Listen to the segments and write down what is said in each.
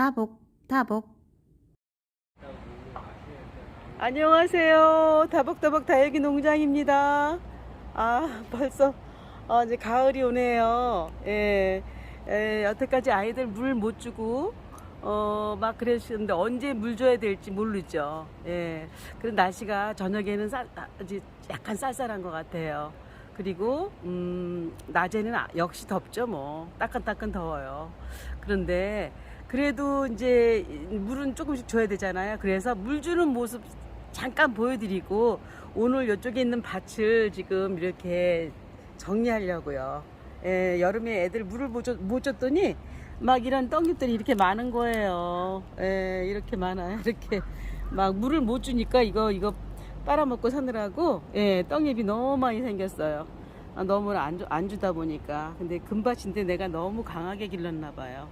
다복, 다복. 안녕하세요. 다복다복 다육이 농장입니다. 아, 벌써 어, 이제 가을이 오네요. 예. 예, 여태까지 아이들 물 못 주고 어, 막 그러시는데 언제 물 줘야 될지 모르죠. 예. 그런 날씨가 저녁에는 쌀, 아, 이제 약간 쌀쌀한 것 같아요. 그리고 음, 낮에는 아- 역시 덥죠, 뭐. 따끈따끈 더워요. 그런데 그래도 이제 물은 조금씩 줘야 되잖아요. 그래서 물 주는 모습 잠깐 보여드리고 오늘 이쪽에 있는 밭을 지금 이렇게 정리하려고요. 예, 여름에 애들 물을 못, 줬, 못 줬더니 막 이런 떡잎들이 이렇게 많은 거예요. 예, 이렇게 많아요. 이렇게 막 물을 못 주니까 이거 이거 빨아먹고 사느라고 예, 떡잎이 너무 많이 생겼어요. 아, 너무 안, 주- 안 주다 보니까 근데 금밭인데 내가 너무 강하게 길렀나 봐요.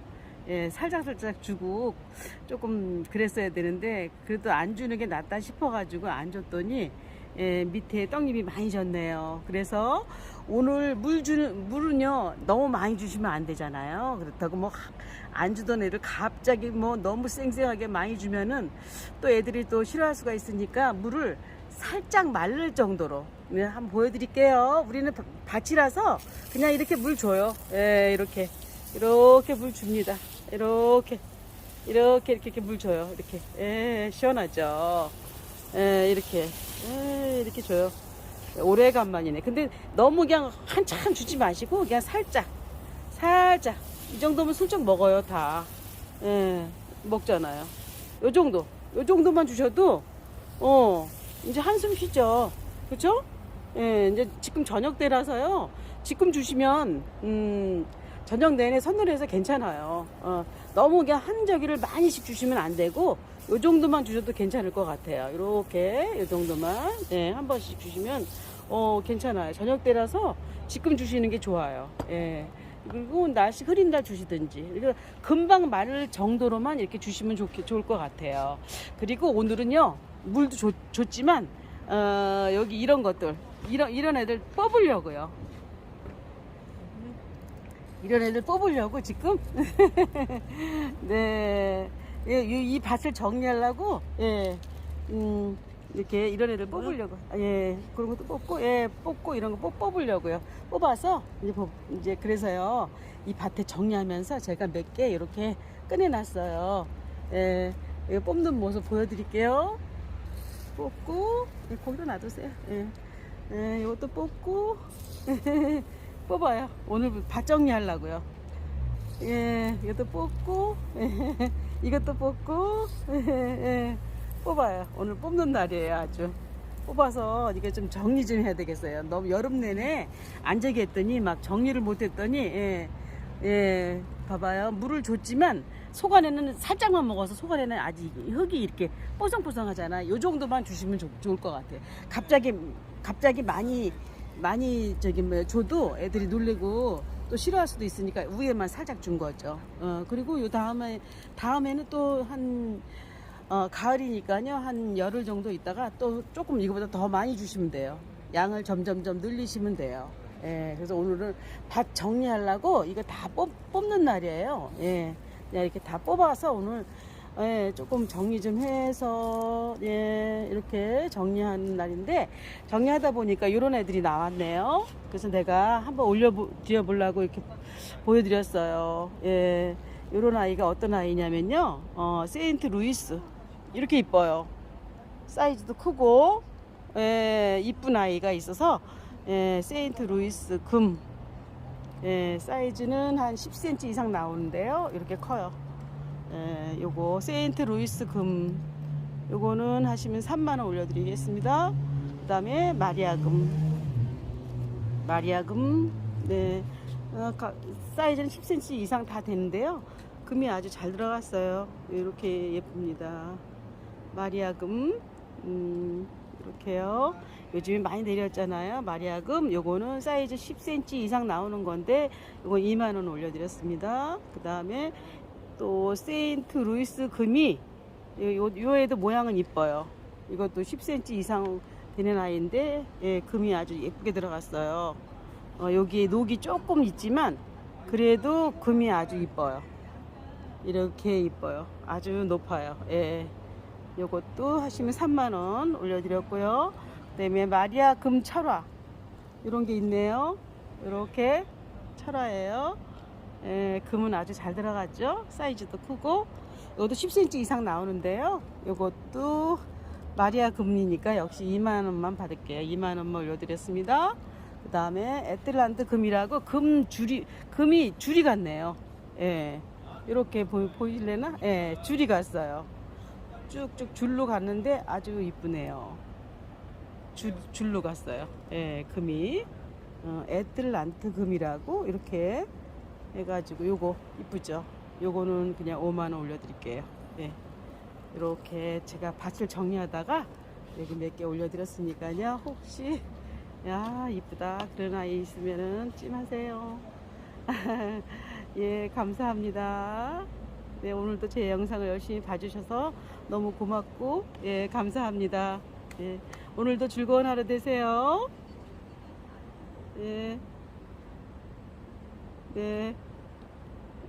예, 살짝살짝 주고 조금 그랬어야 되는데 그래도 안 주는 게 낫다 싶어가지고 안 줬더니 예, 밑에 떡잎이 많이 졌네요. 그래서 오늘 물 주는 물은요 너무 많이 주시면 안 되잖아요. 그렇다고 뭐 안 주던 애를 갑자기 뭐 너무 쌩쌩하게 많이 주면은 또 애들이 또 싫어할 수가 있으니까 물을 살짝 말릴 정도로 네, 한번 보여드릴게요. 우리는 바- 밭이라서 그냥 이렇게 물 줘요. 예, 이렇게 이렇게 물 줍니다. 이렇게 이렇게 이렇게, 이렇게 물 줘요. 이렇게 예, 시원하죠. 예, 이렇게 예, 이렇게 줘요. 오래간만이네. 근데 너무 그냥 한참 주지 마시고 그냥 살짝 살짝 이 정도면 슬쩍 먹어요 다. 예, 먹잖아요. 요 정도 요 정도만 주셔도 어 이제 한숨 쉬죠. 그렇죠? 예, 이제 지금 저녁 때라서요. 지금 주시면 음 저녁 내내 선물해서 괜찮아요. 어, 너무 그냥 한 저기를 많이씩 주시면 안 되고 요 정도만 주셔도 괜찮을 것 같아요. 이렇게 요 정도만 예, 한 번씩 주시면 어 괜찮아요. 저녁 때라서 지금 주시는 게 좋아요. 예. 그리고 날씨 흐린 날 주시든지 금방 마를 정도로만 이렇게 주시면 좋, 좋을 것 같아요. 그리고 오늘은요 물도 줬, 줬지만 어, 여기 이런 것들 이런 이런 애들 뽑으려고요. 이런 애들 뽑으려고 지금? 네. 예, 이, 이 밭을 정리하려고? 예. 음, 이렇게 이런 애들 뽑으려고. 아, 예 그런 것도 뽑고 예 뽑고 이런 거 뽑, 뽑으려고요. 뽑아서 이제 뽑- 이제 그래서요 이 밭에 정리하면서 제가 몇 개 이렇게 꺼내놨어요. 예 이거 뽑는 모습 보여드릴게요. 뽑고 예, 거기다 놔두세요. 예, 예 이것도 뽑고 뽑아요 오늘 밭 정리하려고요 예 이것도 뽑고 이것도 뽑고 예, 뽑아요. 오늘 뽑는 날이에요, 아주. 뽑아서 이게 좀 정리 좀 해야 되겠어요. 너무 여름 내내 안 자게 했더니 막 정리를 못 했더니, 예, 예, 봐봐요. 물을 줬지만 속안에는 살짝만 먹어서 속안에는 아직 흙이 이렇게 뽀송뽀송하잖아. 요 정도만 주시면 좋, 좋을 것 같아요. 갑자기, 갑자기 많이, 많이 저기 뭐 줘도 애들이 놀래고 또 싫어할 수도 있으니까 위에만 살짝 준 거죠. 어, 그리고 요 다음에, 다음에는 또한 어, 가을이니까요. 한 열흘 정도 있다가 또 조금 이거보다 더 많이 주시면 돼요. 양을 점점점 늘리시면 돼요. 예, 그래서 오늘은 밭 정리하려고 이거 다 뽑, 뽑는 날이에요. 예, 그냥 이렇게 다 뽑아서 오늘 예, 조금 정리 좀 해서 예, 이렇게 정리하는 날인데 정리하다 보니까 이런 애들이 나왔네요. 그래서 내가 한번 올려 드려 보려고 이렇게 보여드렸어요. 예, 이런 아이가 어떤 아이냐면요, 어, 세인트 루이스 이렇게 이뻐요. 사이즈도 크고 예, 이쁜 아이가 있어서 예, 세인트 루이스 금 예, 사이즈는 한 10cm 이상 나오는데요. 이렇게 커요. 예, 요거 세인트 루이스 금 요거는 하시면 3만원 올려드리겠습니다. 그 다음에 마리아금 마리아금 네 어, 가- 사이즈는 10cm 이상 다 되는데요. 금이 아주 잘 들어갔어요. 이렇게 예쁩니다. 마리아금 음, 이렇게요. 요즘에 많이 내렸잖아요. 마리아금 요거는 사이즈 10cm 이상 나오는 건데 요거 2만 원 올려드렸습니다. 그 다음에 또 세인트 루이스 금이 요, 요, 요 애도 모양은 이뻐요. 이것도 10cm 이상 되는 아이인데 예, 금이 아주 예쁘게 들어갔어요. 어, 여기 녹이 조금 있지만 그래도 금이 아주 이뻐요. 이렇게 이뻐요. 아주 높아요. 예. 요것도 하시면 3만원 올려드렸고요. 그 다음에 마리아 금 철화. 이런 게 있네요. 이렇게 철화예요. 예, 금은 아주 잘 들어갔죠. 사이즈도 크고. 이것도 10cm 이상 나오는데요. 이것도 마리아 금이니까 역시 2만원만 받을게요. 2만원만 올려드렸습니다. 그 다음에 에틀란트 금이라고 금 줄이, 금이 줄이 같네요. 예. 이렇게 보, 보이실래나? 예, 줄이 갔어요. 쭉쭉 줄로 갔는데 아주 이쁘네요. 줄, 줄로 갔어요. 예, 금이. 어, 에틀란트 금이라고 이렇게 해가지고 요거 이쁘죠? 요거는 그냥 5만원 올려드릴게요. 예. 이렇게 제가 밭을 정리하다가 여기 몇 개 올려드렸으니까요. 혹시 야 이쁘다 그런 아이 있으면은 찜하세요. 예 감사합니다. 네 오늘도 제 영상을 열심히 봐주셔서 너무 고맙고 예 감사합니다. 예 오늘도 즐거운 하루 되세요. 예. 네.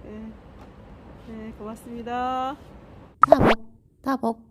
네. 네, 고맙습니다. 타복, 타복.